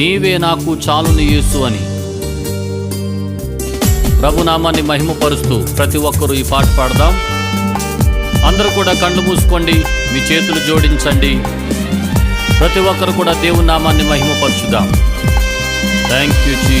నీవే నాకు చాలుని యేసు అని. ప్రభునామాన్ని మహిమపరుస్తూ ప్రతి ఒక్కరూ ఈ పాట పాడదాం. అందరూ కూడా కళ్ళు మూసుకోండి మీ చేతులు జోడించండి. ప్రతి ఒక్కరు కూడా దేవునామాన్ని నామాన్ని థ్యాంక్ యూ జీ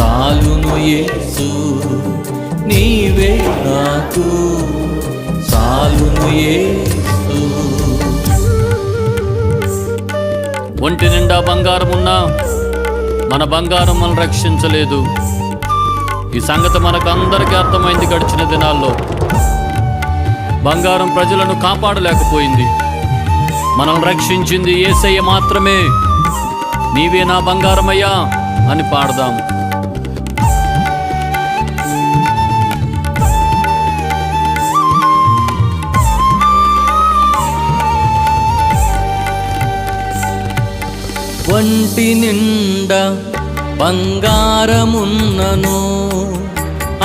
సాలును యేసు నీవే నాకు. సాలును యేసు. ఒంటి నిండా బంగారం ఉన్నా మన బంగారం మనం రక్షించలేదు. ఈ సంగతి మనకు అందరికీ అర్థమైంది గడిచిన దినాల్లో. బంగారం ప్రజలను కాపాడలేకపోయింది. మనల్ని రక్షించింది ఏసయ్య మాత్రమే. నీవే నా బంగారమయ్యా అని పాడదాం. వంటి నిండా బంగారమున్నను.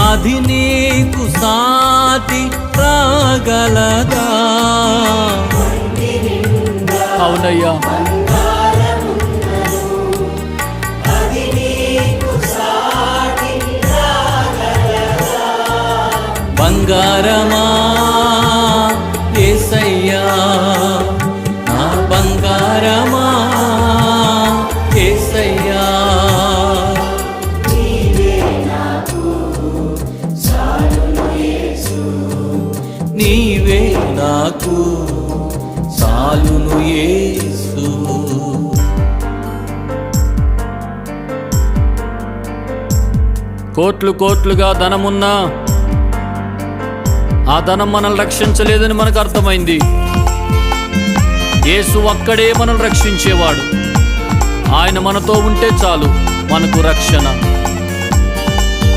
అది నీకు సాటి రాగలదా? అవునయ్యా. బంగారమా ఏసయ్యా? నా బంగారమా కోట్లు కోట్లుగా ధనమున్నా ఆ ధనం మనల్ని రక్షించలేదని మనకు అర్థమైంది. యేసు ఒక్కడే మనల్ని రక్షించేవాడు. ఆయన మనతో ఉంటే చాలు మనకు రక్షణ.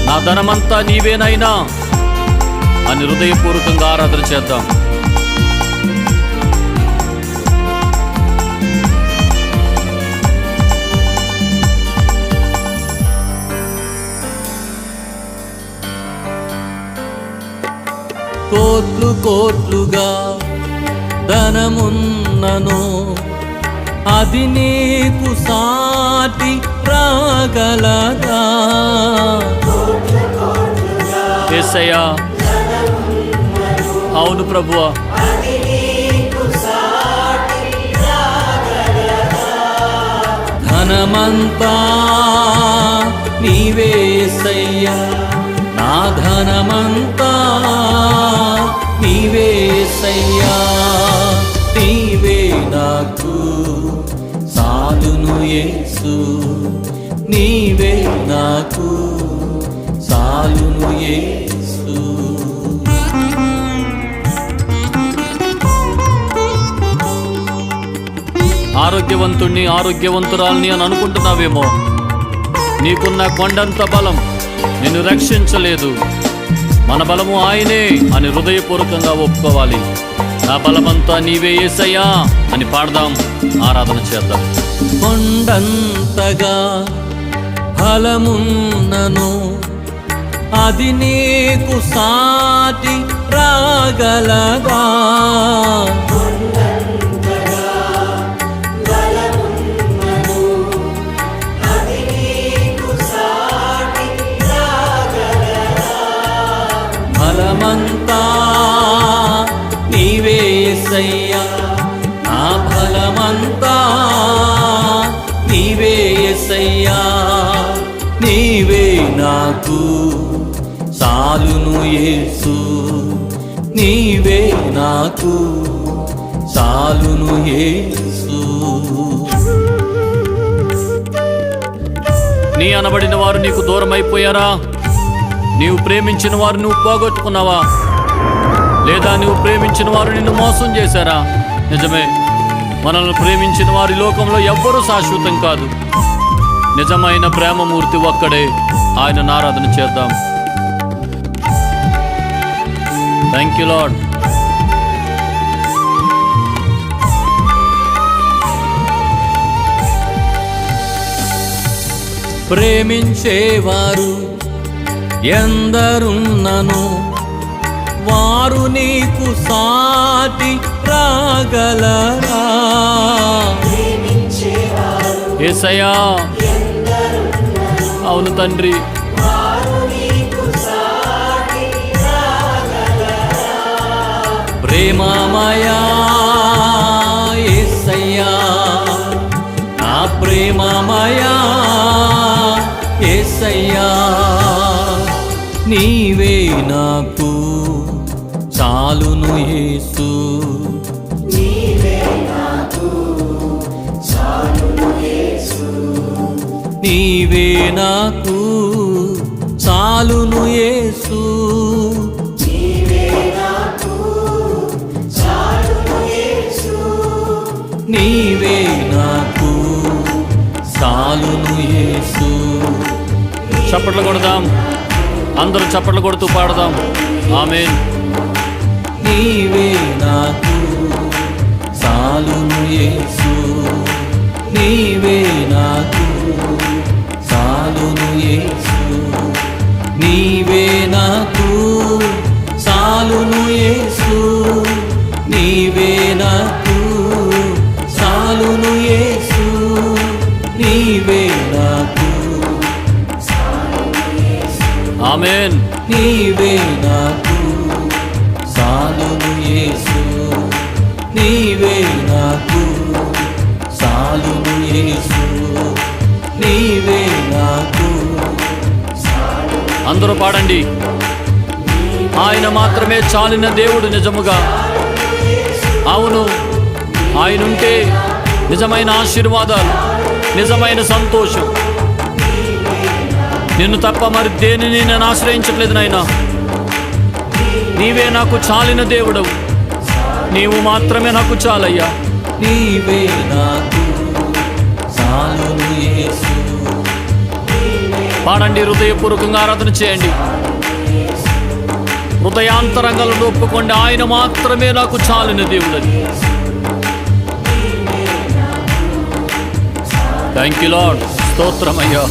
నా ధనమంతా నీవేనైనా అని హృదయపూర్వకంగా ఆరాధన చేద్దాం. కోట్లు కోట్లుగా ధనమున్నను. అది నీకు సాటి రాగలదా? ఏసయ్యా అవును ప్రభువా. ధనమంతా నీవేసయ్యా నా ధనమంతా నీవేసయ్యా నీవే నాకు సాధును యేసు. నీవే నాకు సాధును యేసు. ఆరోగ్యవంతుణ్ణి ఆరోగ్యవంతురాల్ని అని అనుకుంటున్నావేమో? నీకున్న కొండంత బలం నిన్ను రక్షించలేదు. మన బలము ఆయనే అని హృదయపూర్వకంగా ఒప్పుకోవాలి. నా బలమంతా నీవే ఏసయ్యా అని పాడదాం ఆరాధన చేద్దాం. కొండంతగా బలమున్నను అది నీకు సాటి రాగలగా నాకు చాలును ఏసు నీవే నాకు చాలును ఏసు నీ అనబడిన వారు నీకు దూరం అయిపోయారా నీవు ప్రేమించిన వారు నువ్వు పోగొట్టుకున్నావా? లేదా నువ్వు ప్రేమించిన వారు నిన్ను మోసం చేశారా? నిజమే మనల్ని ప్రేమించిన వారి లోకంలో ఎవ్వరూ శాశ్వతం కాదు. నిజమైన ప్రేమమూర్తి ఒక్కడే. ఆయన ఆరాధన చేద్దాం. థ్యాంక్ యూ లాడ్ ప్రేమించేవారు ఎందరున్నను? వారు నీకు సాటి రాగలరా? ఏసయ్యా అవును తండ్రి. ప్రేమమయా ఏసయ్యా నా ప్రేమమయా ఏసయ్యా నీవే నాకు చాలును యేసు. నీవే నాకు చాలును యేసు. నీవే నాకు చాలును యేసు. చప్పట్లు కొడదాం. అందరూ చప్పట్లు కొడుతూ పాడదాం. ఆమెన్. అందరూ పాడండి. ఆయన మాత్రమే చాలిన దేవుడు నిజముగా. అవును ఆయన ఉంటే నిజమైన ఆశీర్వాదాలు నిజమైన సంతోషం. నిన్ను తప్ప మరి దేనిని నేను ఆశ్రయించట్లేదు నాయనా. నీవే నాకు చాలిన దేవుడవు. నీవు మాత్రమే నాకు చాలయ్యా. నీవే నాకు చాలు పాడండి హృదయపూర్వకంగా ఆరాధన చేయండి. హృదయాంతరంగాలను ఒప్పుకోండి. ఆయన మాత్రమే నాకు చాలిన దేవుడని. థ్యాంక్ యూ లాడ్ స్తోత్రమయ్యా.